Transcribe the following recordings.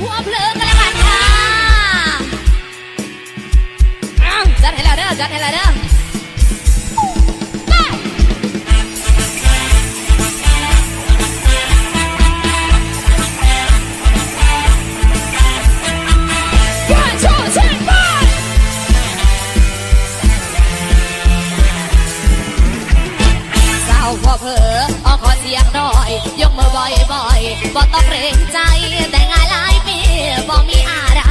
หัวเพลิงกันแล้วกันค่ะอ้าวจัดให้แล้วเด้อจัดให้แล้วเด้อไปสาวพอเผลอออขอเสียงหน่อย ยกมือบ่อยบ่อยๆบ่ต้องเกรงใจแต่งาน บ่มีอะไร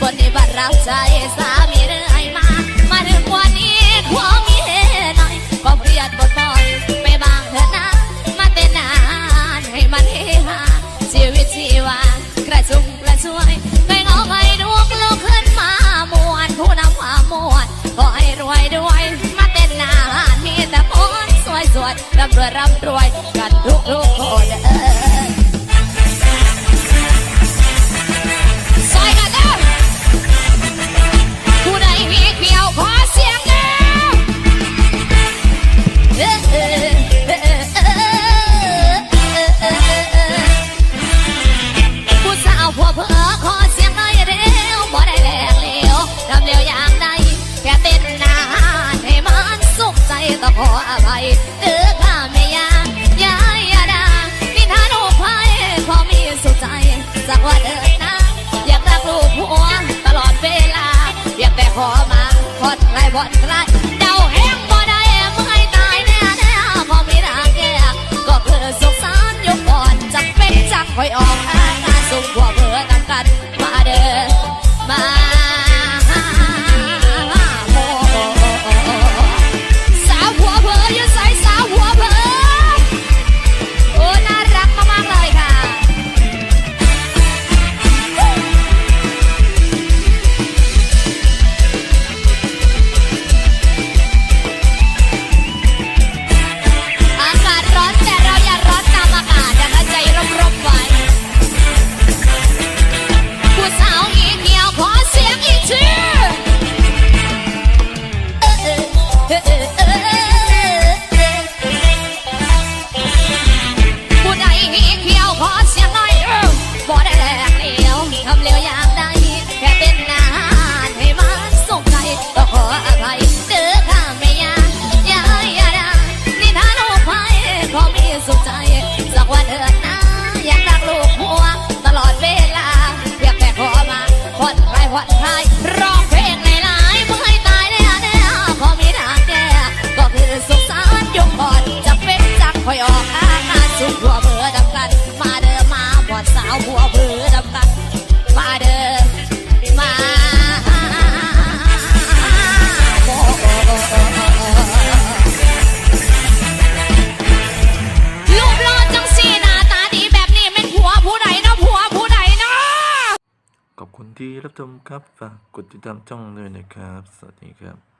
คนที่บัดรับใจสามีเรื่อยมา มาถึงวันนี้ความมีเฮหน่อยก็เครียดบ่บ่อยไปบางเถอะนะ มาเต้นนานให้มันเฮฮาชีวิตชีวากระชุ่มกระชวยไปงอไปดูกลุกขึ้นมามวนผู้นำความมวนขอให้รวยด้วย มาเต้นนานมีแต่คนสวยสวยร่ำรวยร่ำรวยกันทุกทุกคนเออ สักวันเถิดนะอยากรักลูกหัวตลอดเวลา อยากแต่ขอมาพอดไรบอดไรเดาแห้งบ่ได้เมื่อยตายแน่แน่พอมีทางแก้ก็เพื่อสุขสันต์ยกก่อนจักเป็นจักคอยออกอาการสุขกว่าเพื่อนำกันมาเดินมา อยออกอาการสุขหัวเบื่อดำกัน มาเด้อมาบอดสาวหัวเบื่อดำกัน มาเด้อมาโอ้รูปหล่อจังสีหน้าตาดีแบบนี้เป็นผัวผู้ใดเนาะผัวผู้ใดเนาะขอบคุณที่รับชมครับ ฝากกดติดตามช่องเลยนะครับ สวัสดีครับ